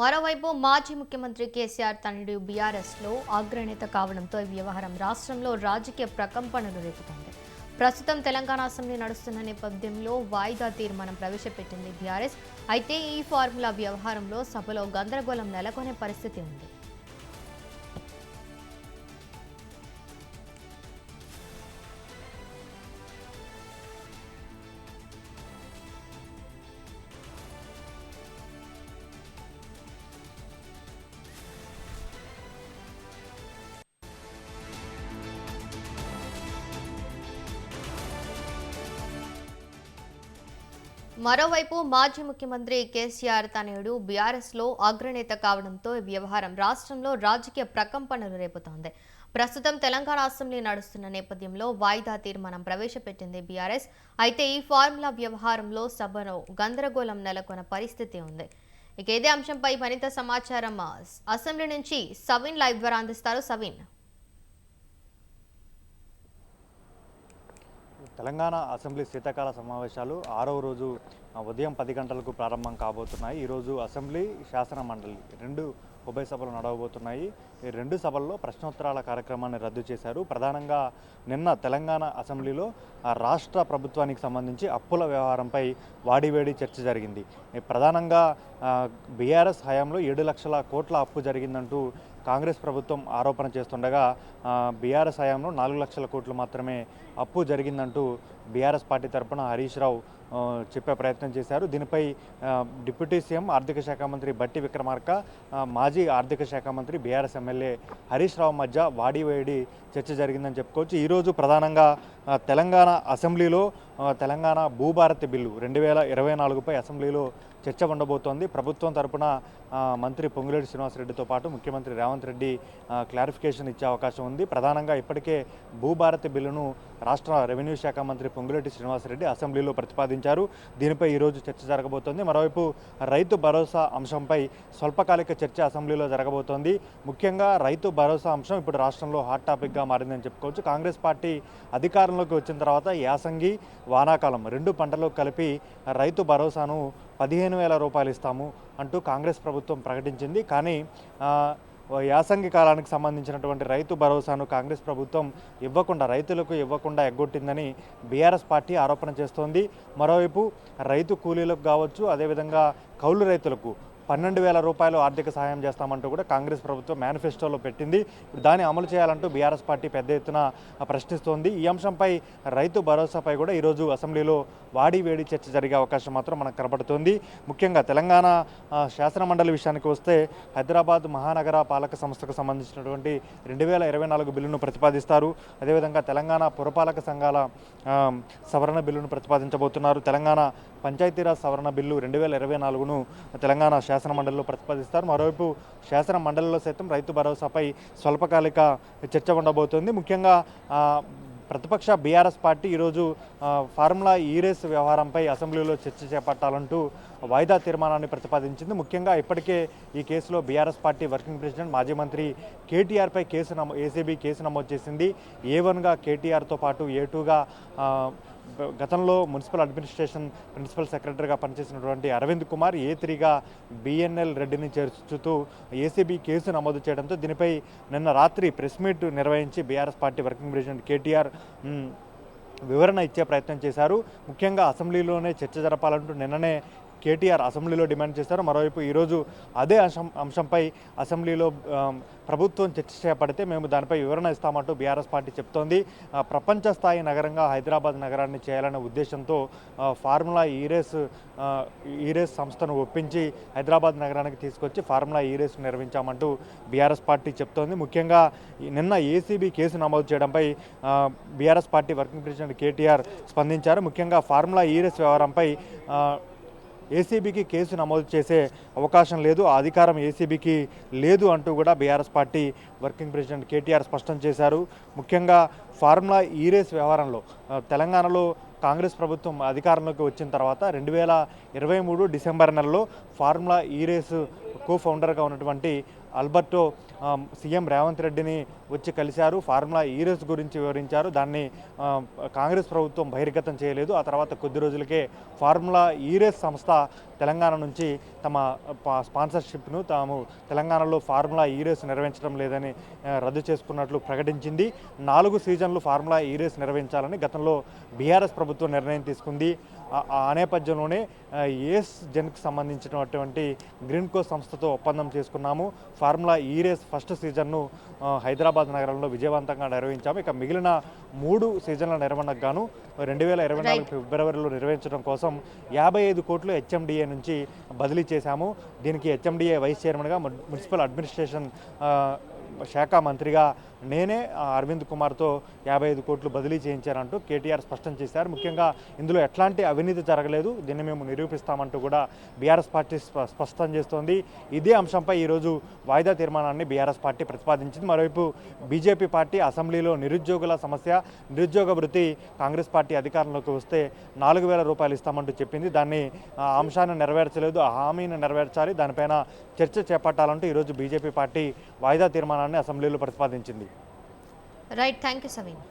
మరోవైపు మాజీ ముఖ్యమంత్రి కేసీఆర్ తనయుడు బీఆర్ఎస్లో అగ్రనేత కావడంతో ఈ వ్యవహారం రాష్ట్రంలో రాజకీయ ప్రకంపనలు రేపుతోంది. ప్రస్తుతం తెలంగాణ అసెంబ్లీ నడుస్తున్న నేపథ్యంలో వాయిదా తీర్మానం ప్రవేశపెట్టింది బీఆర్ఎస్. అయితే ఈ ఫార్ములా వ్యవహారంలో సభలో గందరగోళం నెలకొనే పరిస్థితి ఉంది. మరోవైపు మాజీ ముఖ్యమంత్రి కేసీఆర్ తనయుడు బీఆర్ఎస్లో అగ్రనేత కావడంతో ఈ వ్యవహారం రాష్ట్రంలో రాజకీయ ప్రకంపనలు రేపుతోంది. ప్రస్తుతం తెలంగాణ అసెంబ్లీ నడుస్తున్న నేపథ్యంలో వాయిదా తీర్మానం ప్రవేశపెట్టింది బీఆర్ఎస్. అయితే ఈ ఫార్ములా వ్యవహారంలో సభలో గందరగోళం నెలకొన్న పరిస్థితి ఉంది. ఇక ఇదే అంశంపై మరింత సమాచారం. అసెంబ్లీ నుంచి సవిన్ లైవ్ ద్వారా అందిస్తారు సవిన్. తెలంగాణ అసెంబ్లీ శీతాకాల సమావేశాలు ఆరవ రోజు ఉదయం పది గంటలకు ప్రారంభం కాబోతున్నాయి. ఈరోజు అసెంబ్లీ శాసన మండలి రెండు ఉభయ సభలు నడవబోతున్నాయి. ఈ రెండు సభల్లో ప్రశ్నోత్తరాల కార్యక్రమాన్ని రద్దు చేశారు. ప్రధానంగా నిన్న తెలంగాణ అసెంబ్లీలో రాష్ట్ర ప్రభుత్వానికి సంబంధించి అప్పుల వ్యవహారంపై వాడివేడి చర్చ జరిగింది. ప్రధానంగా బీఆర్ఎస్ హయాంలో ఏడు లక్షల కోట్ల అప్పు జరిగిందంటూ కాంగ్రెస్ ప్రభుత్వం ఆరోపణ చేస్తుండగా బీఆర్ఎస్ హయాంలో నాలుగు లక్షల కోట్లు మాత్రమే అప్పు జరిగిందంటూ బీఆర్ఎస్ పార్టీ తరపున హరీష్ రావు చెప్పే ప్రయత్నం చేశారు. దీనిపై డిప్యూటీ సీఎం ఆర్థిక శాఖ మంత్రి బట్టి విక్రమార్క మాజీ ఆర్థిక శాఖ మంత్రి బీఆర్ఎస్ ఎమ్మెల్యే హరీష్ రావు మధ్య వాడివేడి చర్చ జరిగిందని చెప్పుకోవచ్చు. ఈరోజు ప్రధానంగా తెలంగాణ అసెంబ్లీలో తెలంగాణ భూభారతి బిల్లు రెండు వేల ఇరవై నాలుగుపై అసెంబ్లీలో చర్చ ఉండబోతోంది. ప్రభుత్వం తరపున మంత్రి పొంగులేటి శ్రీనివాసరెడ్డితో పాటు ముఖ్యమంత్రి రేవంత్ రెడ్డి క్లారిఫికేషన్ ఇచ్చే అవకాశం ఉంది. ప్రధానంగా ఇప్పటికే భూభారతి బిల్లును రాష్ట్ర రెవెన్యూ శాఖ మంత్రి పొంగులేటి శ్రీనివాసరెడ్డి అసెంబ్లీలో ప్రతిపాదించారు. దీనిపై ఈరోజు చర్చ జరగబోతోంది. మరోవైపు రైతు భరోసా అంశంపై స్వల్పకాలిక చర్చ అసెంబ్లీలో జరగబోతోంది. ముఖ్యంగా రైతు భరోసా అంశం ఇప్పుడు రాష్ట్రంలో హాట్ టాపిక్గా మారిందని చెప్పుకోవచ్చు. కాంగ్రెస్ పార్టీ అధికారంలోకి వచ్చిన తర్వాత యాసంగి వానాకాలం రెండు పంటలు కలిపి రైతు భరోసాను పదిహేను వేల రూపాయలు ఇస్తాము అంటూ కాంగ్రెస్ ప్రభుత్వం ప్రకటించింది. కానీ యాసంగి కాలానికి సంబంధించినటువంటి రైతు భరోసాను కాంగ్రెస్ ప్రభుత్వం ఇవ్వకుండా రైతులకు ఇవ్వకుండా ఎగ్గొట్టిందని బీఆర్ఎస్ పార్టీ ఆరోపణ చేస్తోంది. మరోవైపు రైతు కూలీలకు కావచ్చు అదేవిధంగా కౌలు రైతులకు పన్నెండు వేల రూపాయలు ఆర్థిక సహాయం చేస్తామంటూ కూడా కాంగ్రెస్ ప్రభుత్వం మేనిఫెస్టోలో పెట్టింది. ఇప్పుడు దాన్ని అమలు చేయాలంటూ బీఆర్ఎస్ పార్టీ పెద్ద ఎత్తున ప్రశ్నిస్తోంది. ఈ అంశంపై రైతు భరోసాపై కూడా ఈరోజు అసెంబ్లీలో వాడి వేడి చర్చ జరిగే అవకాశం మాత్రం మనకు కనబడుతోంది. ముఖ్యంగా తెలంగాణ శాసనమండలి శాసన మండలి విషయానికి వస్తే హైదరాబాద్ మహానగర పాలక సంస్థకు సంబంధించినటువంటి రెండు వేల ఇరవై నాలుగు బిల్లును ప్రతిపాదిస్తారు. అదేవిధంగా తెలంగాణ పురపాలక సంఘాల సవరణ బిల్లును ప్రతిపాదించబోతున్నారు. తెలంగాణ పంచాయతీరాజ్ సవరణ బిల్లు రెండు వేల ఇరవై నాలుగును తెలంగాణ శాసన మండలిలో ప్రతిపాదిస్తారు. మరోవైపు శాసన మండలిలో సైతం రైతు భరోసాపై స్వల్పకాలిక చర్చ ఉండబోతోంది. ముఖ్యంగా ప్రతిపక్ష బీఆర్ఎస్ పార్టీ ఈరోజు ఫార్ములా ఈరేస్ వ్యవహారంపై అసెంబ్లీలో చర్చ చేపట్టాలంటూ వాయిదా తీర్మానాన్ని ప్రతిపాదించింది. ముఖ్యంగా ఇప్పటికే ఈ కేసులో బీఆర్ఎస్ పార్టీ వర్కింగ్ ప్రెసిడెంట్ మాజీ మంత్రి కేటీఆర్పై కేసు నమో ఏసీబీ కేసు నమోదు చేసింది. ఏ వన్గా కేటీఆర్తో పాటు ఏ టూగా గతంలో మున్సిపల్ అడ్మినిస్ట్రేషన్ ప్రిన్సిపల్ సెక్రటరీగా పనిచేసినటువంటి అరవింద్ కుమార్ ఏ త్రీగా బిఎన్ఎల్ రెడ్డిని చేర్చుతూ ఏసీబీ కేసు నమోదు చేయడంతో దీనిపై నిన్న రాత్రి ప్రెస్ మీట్ నిర్వహించి BRS party working president KTR వివరణ ఇచ్చే ప్రయత్నం చేశారు. ముఖ్యంగా అసెంబ్లీలోనే చర్చ జరపాలంటూ నిన్ననే కేటీఆర్ అసెంబ్లీలో డిమాండ్ చేశారు మరోవైపు ఈరోజు అదే అంశం అంశంపై అసెంబ్లీలో ప్రభుత్వం చర్చ చేపడితే మేము దానిపై వివరణ ఇస్తామంటూ బీఆర్ఎస్ పార్టీ చెప్తోంది. ప్రపంచ స్థాయి నగరంగా హైదరాబాద్ నగరాన్ని చేయాలనే ఉద్దేశంతో ఫార్ములా ఈరేస్ ఈరేస్ సంస్థను ఒప్పించి హైదరాబాద్ నగరానికి తీసుకొచ్చి ఫార్ములా ఈరేస్ నిర్వహించామంటూ బీఆర్ఎస్ పార్టీ చెప్తోంది. ముఖ్యంగా నిన్న ఏసీబీ కేసు నమోదు చేయడంపై BRS party working president KTR స్పందించారు. ముఖ్యంగా ఫార్ములా ఈరేస్ వ్యవహారంపై ఏసీబీకి కేసు నమోదు చేసే అవకాశం లేదు ఆ అధికారం ఏసీబీకి లేదు అంటూ కూడా BRS party working president KTR స్పష్టం చేశారు. ముఖ్యంగా ఫార్ములా ఈరేస్ వ్యవహారంలో తెలంగాణలో కాంగ్రెస్ ప్రభుత్వం అధికారంలోకి వచ్చిన తర్వాత రెండు వేల ఇరవై మూడు డిసెంబర్ నెలలో ఫార్ములా ఈరేస్ కో ఫౌండర్గా ఉన్నటువంటి అల్బర్టో సీఎం రేవంత్ రెడ్డిని వచ్చి కలిశారు. ఫార్ములా ఈరేస్ గురించి వివరించారు. దాన్ని కాంగ్రెస్ ప్రభుత్వం బహిర్గతం చేయలేదు. ఆ తర్వాత కొద్ది రోజులకే ఫార్ములా ఈరేస్ సంస్థ తెలంగాణ నుంచి తమ స్పాన్సర్షిప్ను తాము తెలంగాణలో ఫార్ములా ఈరేస్ నిర్వహించడం లేదని రద్దు చేసుకున్నట్లు ప్రకటించింది. నాలుగు సీజన్లు ఫార్ములా ఈరేస్ నిర్వహించాలని గతంలో బీఆర్ఎస్ ప్రభుత్వం నిర్ణయం తీసుకుంది. ఆ- నేపథ్యంలోనే ఏస్ జెన్కి సంబంధించినటువంటి గ్రీన్కో సంస్థతో ఒప్పందం చేసుకున్నాము. Formula E race first సీజన్ను Hyderabad నగరంలో విజయవంతంగా నిర్వహించాము. ఇక మిగిలిన మూడు సీజన్ల నిర్వహణకు గాను రెండు వేల ఇరవై నాలుగు ఫిబ్రవరిలో నిర్వహించడం కోసం యాభై ఐదు కోట్లు హెచ్ఎండిఏ నుంచి బదిలీ చేశాము. దీనికి హెచ్ఎండిఏ వైస్ చైర్మన్గా మున్- మున్సిపల్ అడ్మినిస్ట్రేషన్ శాఖ మంత్రిగా నేనే అరవింద్ కుమార్తో యాభై ఐదు కోట్లు బదిలీ చేయించారంటూ కేటీఆర్ స్పష్టం చేశారు. ముఖ్యంగా ఇందులో ఎట్లాంటి అవినీతి జరగలేదు. దీన్ని మేము నిరూపిస్తామంటూ కూడా బీఆర్ఎస్ పార్టీ స్ప- స్పష్టం చేస్తోంది. ఇదే అంశంపై ఈరోజు వాయిదా తీర్మానాన్ని బీఆర్ఎస్ పార్టీ ప్రతిపాదించింది. మరోవైపు బీజేపీ పార్టీ అసెంబ్లీలో నిరుద్యోగుల సమస్య నిరుద్యోగ వృత్తి కాంగ్రెస్ పార్టీ అధికారంలోకి వస్తే నాలుగు వేల రూపాయలు ఇస్తామంటూ చెప్పింది. దాన్ని అంశాన్ని నెరవేర్చలేదు. ఆ హామీని నెరవేర్చాలి. దానిపైన చర్చ చేపట్టాలంటూ ఈరోజు బీజేపీ పార్టీ వాయిదా తీర్మానం తీర్మానాన్ని అసెంబ్లీలో ప్రతిపాదించింది. Right thank you Saveen